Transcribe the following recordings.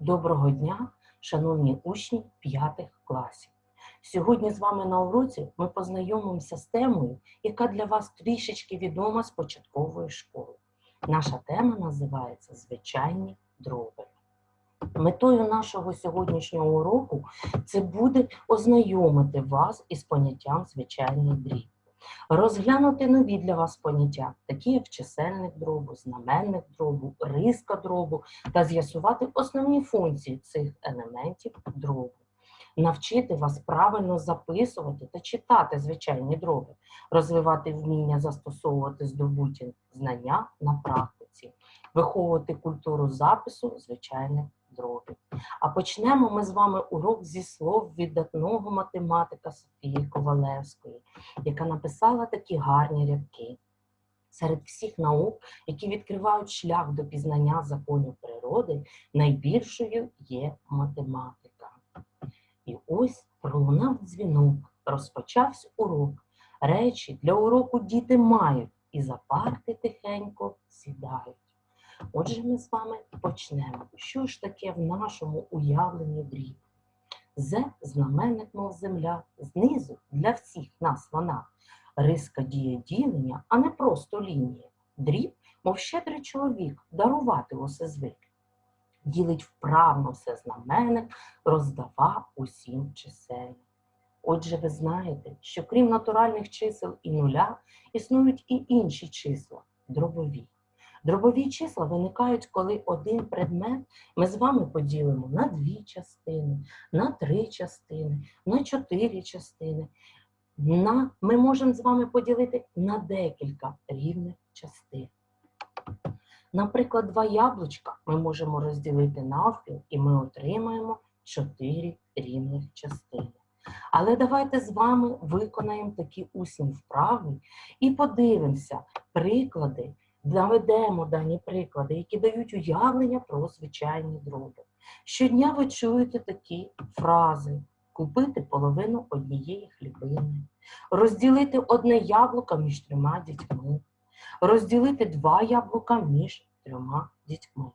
Доброго дня, шановні учні 5 класів. Сьогодні з вами на уроці ми познайомимося з темою, яка для вас трішечки відома з початкової школи. Наша тема називається Звичайні дроби. Метою нашого сьогоднішнього уроку це буде ознайомити вас із поняттям звичайний дріб. Розглянути нові для вас поняття, такі як чисельник дробу, знаменник дробу, риска дробу, та з'ясувати основні функції цих елементів дробу. Навчити вас правильно записувати та читати звичайні дроби, розвивати вміння застосовувати здобуті знання на практиці, виховувати культуру запису звичайних дробів. А почнемо ми з вами урок зі слов видатного математика Софії Ковалевської, яка написала такі гарні рядки. Серед всіх наук, які відкривають шлях до пізнання законів природи, найбільшою є математика. І ось пролунав дзвінок, розпочався урок. Речі для уроку діти мають і за парти тихенько сідають. Отже, ми з вами почнемо. Що ж таке в нашому уявленні дріб? З знаменник, мов земля, знизу для всіх нас вона. Риска діє ділення, а не просто лінія. Дріб, мов щедрий чоловік, дарувати усе звик. Ділить вправно все знаменник, роздавав усім чисельник. Отже, ви знаєте, що крім натуральних чисел і нуля, існують і інші числа дробові. Дробові числа виникають, коли один предмет ми з вами поділимо на дві частини, на три частини, на чотири частини. На, Ми можемо з вами поділити на декілька рівних частин. Наприклад, два яблучка ми можемо розділити навпіл, і ми отримаємо чотири рівних частини. Але давайте з вами виконаємо такі усні вправи і подивимося приклади, наведемо дані приклади, які дають уявлення про звичайні дроби. Щодня ви чуєте такі фрази: купити половину однієї хлібини, розділити одне яблуко між трьома дітьми, розділити два яблука між трьома дітьми.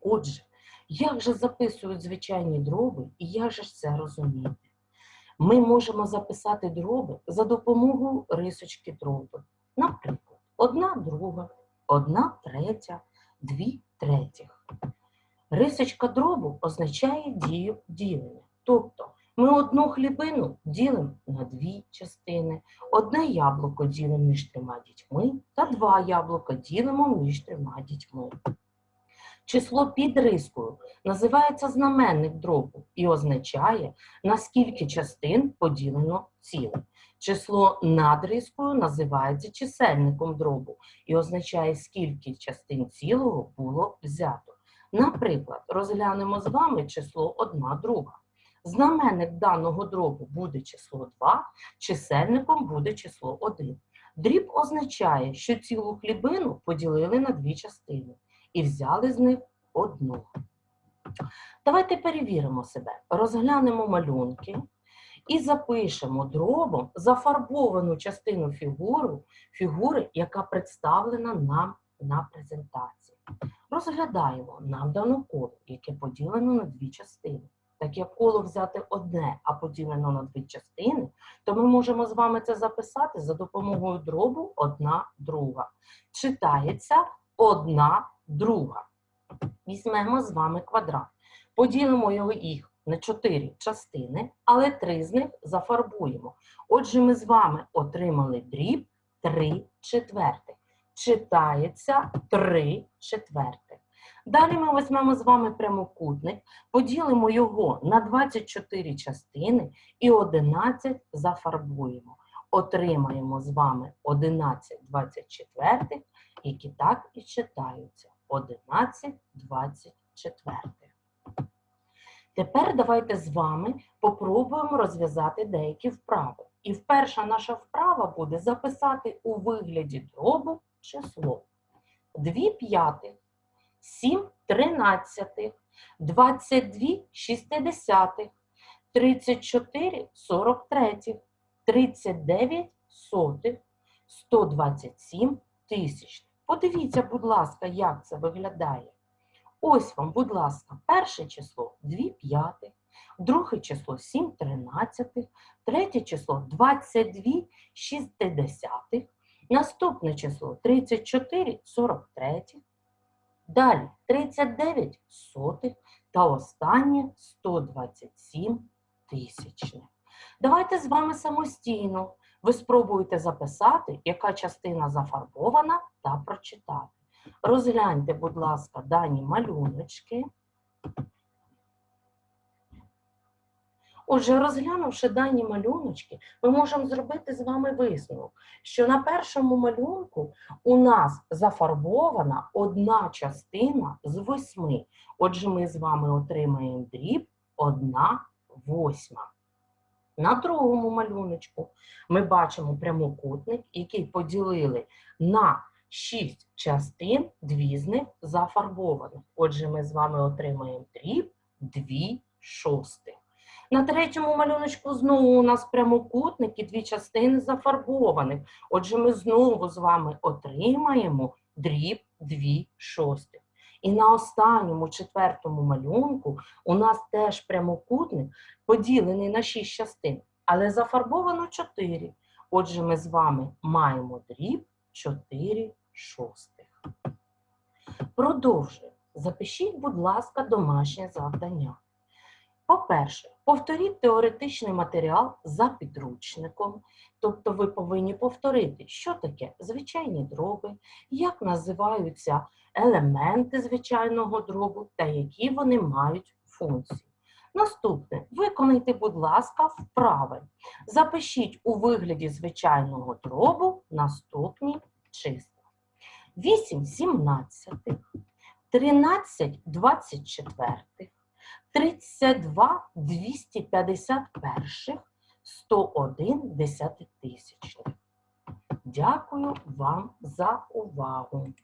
Отже, як же записують звичайні дроби і як же ж це розуміти? Ми можемо записати дроби за допомогою рисочки дроби. Наприклад, одна друга, одна третя, дві третіх. Рисочка дробу означає дію ділення. Тобто ми одну хлібину ділимо на дві частини, одне яблуко ділимо між трьома дітьми та два яблука ділимо між трьома дітьми. Число під рискою називається знаменник дробу і означає, на скільки частин поділено ціле. Число над рискою називається чисельником дробу і означає, скільки частин цілого було взято. Наприклад, розглянемо з вами число 1 друга. Знаменник даного дробу буде число 2, чисельником буде число 1. Дріб означає, що цілу хлібину поділили на дві частини і взяли з них одну. Давайте перевіримо себе. Розглянемо малюнки і запишемо дробом зафарбовану частину фігуру, фігури, яка представлена нам на презентації. Розглядаємо нам дано коло, яке поділено на дві частини. Так як коло взяти одне, а поділено на дві частини, то ми можемо з вами це записати за допомогою дробу одна друга. Читається одна друга. Візьмемо з вами квадрат. Поділимо його їх на чотири частини, але три з них зафарбуємо. Отже, ми з вами отримали дріб 3 четвертих. Читається 3 четвертих. Далі ми візьмемо з вами прямокутник, поділимо його на 24 частини і 11 зафарбуємо. Отримаємо з вами 11 24, які так і читаються. 11 24. Тепер давайте з вами попробуємо розв'язати деякі вправи. І перша наша вправа буде записати у вигляді дробу число 2 п'ятих, 7 тринадцятих, 22 шістдесятих, 34 сорок третіх, 39 сотих, 127 тисяч. Подивіться, будь ласка, як це виглядає. Ось вам, будь ласка, перше число 2 п'ятих, друге число 7 тринадцятих, третє число 22 шістдесятих, наступне число 34 43, далі 39 сотих та останнє 127 тисячних. Давайте з вами самостійно. Ви спробуєте записати, яка частина зафарбована, та прочитати. Розгляньте, будь ласка, дані малюночки. Отже, розглянувши дані малюночки, ми можемо зробити з вами висновок, що на першому малюнку у нас зафарбована одна частина з восьми. Отже, ми з вами отримаємо дріб одна восьма. На другому малюночку ми бачимо прямокутник, який поділили на 6 частин, дві з них зафарбованих. Отже, ми з вами отримаємо дріб 2 шостих. На третьому малюночку знову у нас прямокутник і дві частини зафарбованих. Отже, ми знову з вами отримаємо дріб 2 шостих. І на останньому четвертому малюнку у нас теж прямокутник поділений на 6 частин, але зафарбовано 4. Отже, ми з вами маємо дріб 4 шостих. Продовжуємо. Запишіть, будь ласка, домашнє завдання. По-перше, повторіть теоретичний матеріал за підручником. Тобто ви повинні повторити, що таке звичайні дроби, як називаються елементи звичайного дробу та які вони мають функції. Наступне, виконайте, будь ласка, вправи. Запишіть у вигляді звичайного дробу наступні числа. 8 сімнадцятих, 13 24, 32 251, 101 десятитисячних. Дякую вам за увагу.